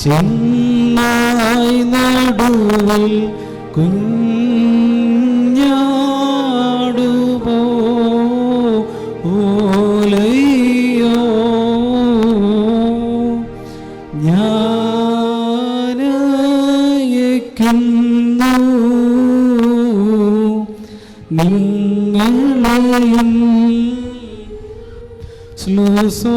ചെന്നായി നടുവിൽ കുഞ്ഞാടുപോ ഓലയ്യോ. ഞാനയക്കുന്നു നിങ്ങളെയും ശ്ലോസോ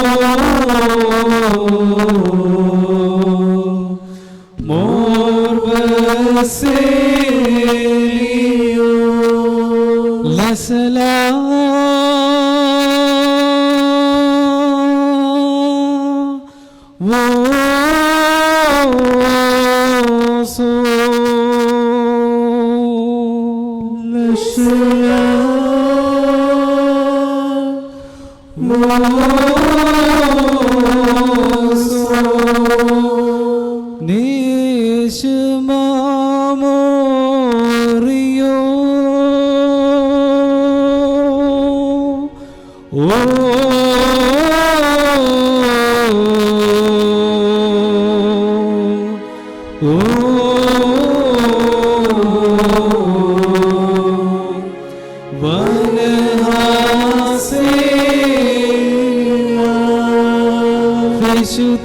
Vasilio La Sala Oh Yeah.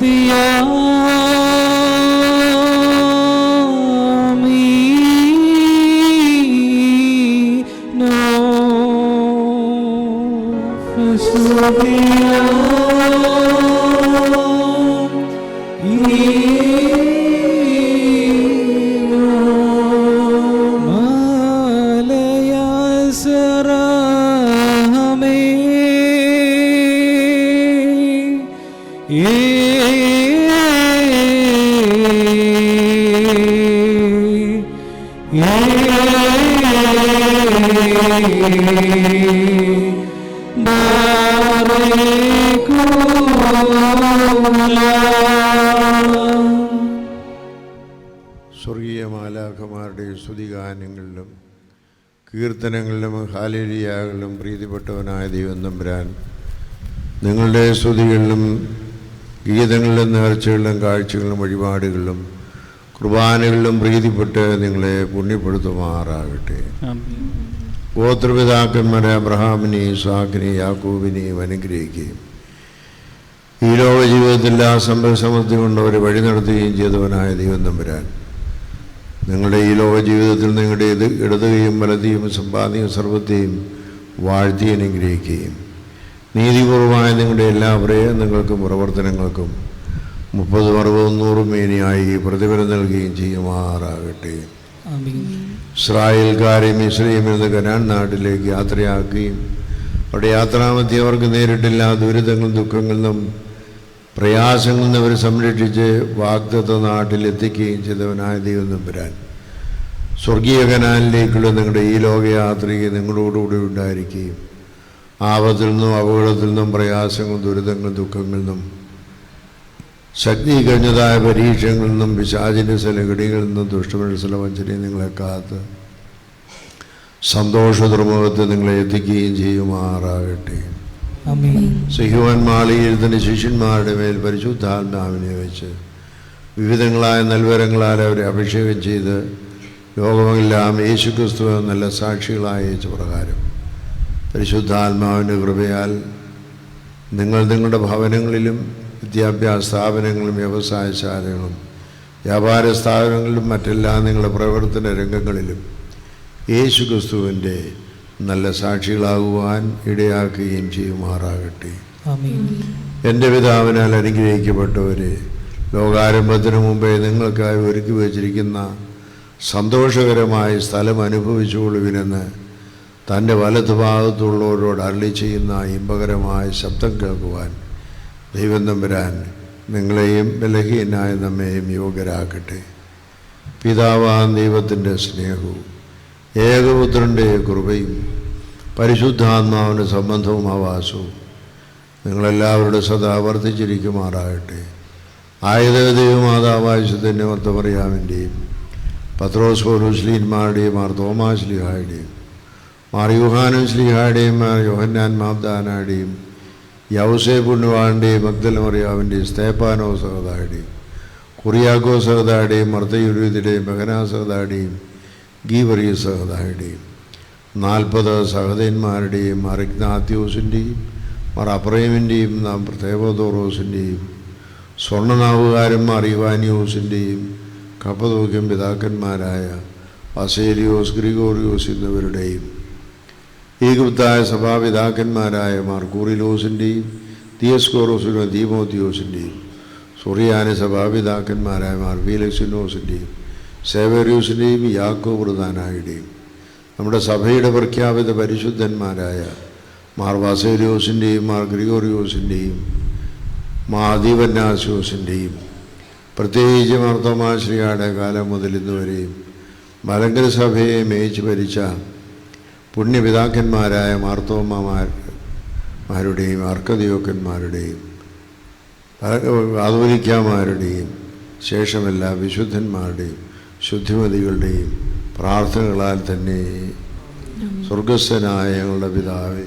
സ്വർഗീയ മാലാഖമാരുടെ സ്തുതിഗാനങ്ങളിലും കീർത്തനങ്ങളിലും ഹാലേലിയാകളിലും പ്രീതിപ്പെട്ടവനായ ദൈവം തമ്പുരാൻ നിങ്ങളുടെ സ്തുതികളിലും ഗീതങ്ങളിലും നേർച്ചകളിലും കാഴ്ചകളിലും വഴിപാടുകളിലും കുർബാനകളിലും പ്രീതിപ്പെട്ട് നിങ്ങളെ പുണ്യപ്പെടുത്തുമാറാകട്ടെ. ഗോത്രപിതാക്കന്മാരെ അബ്രഹാമിനെയും ഇസാഖിനെയും യാക്കൂബിനെയും അനുഗ്രഹിക്കുകയും ഈ ലോക ജീവിതത്തിൽ ആ സമ്പൽ സമൃദ്ധി കൊണ്ട് അവരെ വഴി നടത്തുകയും ചെയ്തവനായ ദൈവം തമ്പുരാൻ. നിങ്ങളുടെ ഈ ലോക ജീവിതത്തിൽ നിങ്ങളുടെ ഇത് ഇടതുകയും വലതുകയും സമ്പാദ്യവും സർവത്തെയും വാഴ്ത്തി അനുഗ്രഹിക്കുകയും നീതിപൂർവമായ നിങ്ങളുടെ എല്ലാ പ്രയത്നങ്ങൾക്കും പ്രവർത്തനങ്ങൾക്കും മുപ്പതും അറുപതും നൂറും മേനിയായി പ്രതിഫലം നൽകുകയും ചെയ്യുമാറാകട്ടെ. ഇസ്രായേൽക്കാരെ മിശ്രയും നിന്ന് കനാൻ നാട്ടിലേക്ക് യാത്രയാക്കുകയും അവിടെ യാത്രാമധ്യം അവർക്ക് നേരിട്ടില്ല ദുരിതങ്ങളും ദുഃഖങ്ങളിൽ നിന്നും പ്രയാസങ്ങളിൽ നിന്ന് അവരെ സംരക്ഷിച്ച് വാഗ്ദത്ത നാട്ടിലെത്തിക്കുകയും ചെയ്തവനായ ദൈവം നമ്പുരാൻ. സ്വർഗീയ കനാലിലേക്കുള്ള നിങ്ങളുടെ ഈ ലോകയാത്രയ്ക്ക് നിങ്ങളോടുകൂടി ഉണ്ടായിരിക്കുകയും ആപത്തിൽ നിന്നും അപകടത്തിൽ നിന്നും പ്രയാസങ്ങളും ദുരിതങ്ങളും ദുഃഖങ്ങളിൽ നിന്നും ശക്തി കഴിഞ്ഞതായ പരീക്ഷകളിൽ നിന്നും പിശാചിന്റെ സലകടികളിൽ നിന്നും ദുഷ്ടമനസ്സിലെ വഞ്ചനയും നിങ്ങളെ കാത്ത് സന്തോഷ ദുർമുഖത്തെ നിങ്ങളെ എത്തിക്കുകയും ചെയ്യുമാറാകട്ടെ. സിഹുവാൻ മാളികീരത്തിന്റെ ശിഷ്യന്മാരുടെ മേൽ പരിശുദ്ധാത്മാവിനെ വെച്ച് വിവിധങ്ങളായ നൽവരങ്ങളാൽ അവരെ അഭിഷേകം ചെയ്ത് ലോകമെല്ലാം യേശുക്രിസ്തു നല്ല സാക്ഷികളായ പ്രകാരം പരിശുദ്ധാത്മാവിന്റെ കൃപയാൽ നിങ്ങൾ നിങ്ങളുടെ ഭവനങ്ങളിലും വിദ്യാഭ്യാസ സ്ഥാപനങ്ങളും വ്യവസായശാലകളും വ്യാപാര സ്ഥാപനങ്ങളിലും മറ്റെല്ലാം നിങ്ങളുടെ പ്രവർത്തന രംഗങ്ങളിലും യേശു ക്രിസ്തുവിന്റെ നല്ല സാക്ഷികളാകുവാൻ ഇടയാക്കുകയും ചെയ്യുമാറാകട്ടെ. എന്റെ പിതാവിനാൽ അനുഗ്രഹിക്കപ്പെട്ടവരെ ലോകാരംഭത്തിന് മുമ്പേ നിങ്ങൾക്കായി ഒരുക്കി വച്ചിരിക്കുന്ന സന്തോഷകരമായ സ്ഥലം അനുഭവിച്ചുകൊള്ളുവിനെന്ന് തന്റെ വലതുഭാഗത്തുള്ളവരോട് അരളി ചെയ്യുന്ന ഇമ്പകരമായ ശബ്ദം കേൾക്കുവാൻ ദൈവം തമ്പുരാൻ നിങ്ങളെയും ബലഹീനായ നമ്മെയും യോഗ്യരാക്കട്ടെ. പിതാവാൻ ദൈവത്തിന്റെ സ്നേഹവും ഏകപുത്രന്റെ കൃപയും പരിശുദ്ധാത്മാവിന്റെ സംബന്ധവും ആവാസവും നിങ്ങളെല്ലാവരുടെ സദാ വർദ്ധിച്ചിരിക്കുമാറാകട്ടെ. ആയത് ദൈവമാതാവാശത്തിന്റെ വർത്തമറിയാമിന്റെയും പത്രോസ് പോലൂസ്ലീന്മാരുടെയും മാർ തോമാശ്ലിഹായുടെയും മാർ ശ്രീഹാടെയും യോഹന്നാൻ മാബ്ദാനാടെയും യൗസേ പുണ്യവാളിന്റെയും മഗ്ദലമറിയാവിന്റെയും സ്തേപ്പാനോ സഹതായുടെയും കുറിയാക്കോ സഹതായുടെയും മർത്തയുരുതിയുടെയും ബഹനാ സഹതായുടെയും ഗീവറിയ സഹതായുടെയും നാൽപ്പത് സഹതന്മാരുടെയും മാർ മർ അപ്രേമിന്റെയും നാം പ്രത്യേകോദോറോസിന്റെയും സ്വർണനാവുകാരന്മാർ ഇവാനിയോസിന്റെയും കപ്പതോക്യം പിതാക്കന്മാരായ അസേലിയോസ് ഗ്രിഗോറിയോസ് എന്നിവരുടെയും ഈഗുപ്തായ സഭാപിതാക്കന്മാരായ മാർ കൂറിലോസിന്റെയും തിയസ്കോറോസിനും ദീമോത്തിയോസിന്റെയും സുറിയാനി സഭാപിതാക്കന്മാരായ മാർ ഫീലക്സിനോസിന്റെയും സേവരിയൂസിന്റെയും യാക്കോ പ്രധാനായുടെയും നമ്മുടെ സഭയുടെ പ്രഖ്യാപിത പരിശുദ്ധന്മാരായ മാർ വാസേരിയോസിന്റെയും മാർ ഗ്രിഗോറിയോസിന്റെയും മാ പ്രത്യേകിച്ച് മാർത്തോമാശ്രീയുടെ കാലം മുതൽ ഇന്നുവരെയും മലങ്കര സഭയെ മേയിച്ച് ഭരിച്ച പുണ്യപിതാക്കന്മാരായ മാർത്തോമ്മമാർ മാരുടെയും അർക്കദിയോക്കന്മാരുടെയും ആധുനിക്കാമാരുടെയും ശേഷമെല്ലാ വിശുദ്ധന്മാരുടെയും ശുദ്ധിമതികളുടെയും പ്രാർത്ഥനകളാൽ തന്നെ സ്വർഗസ്വനായ ഞങ്ങളുടെ പിതാവേ.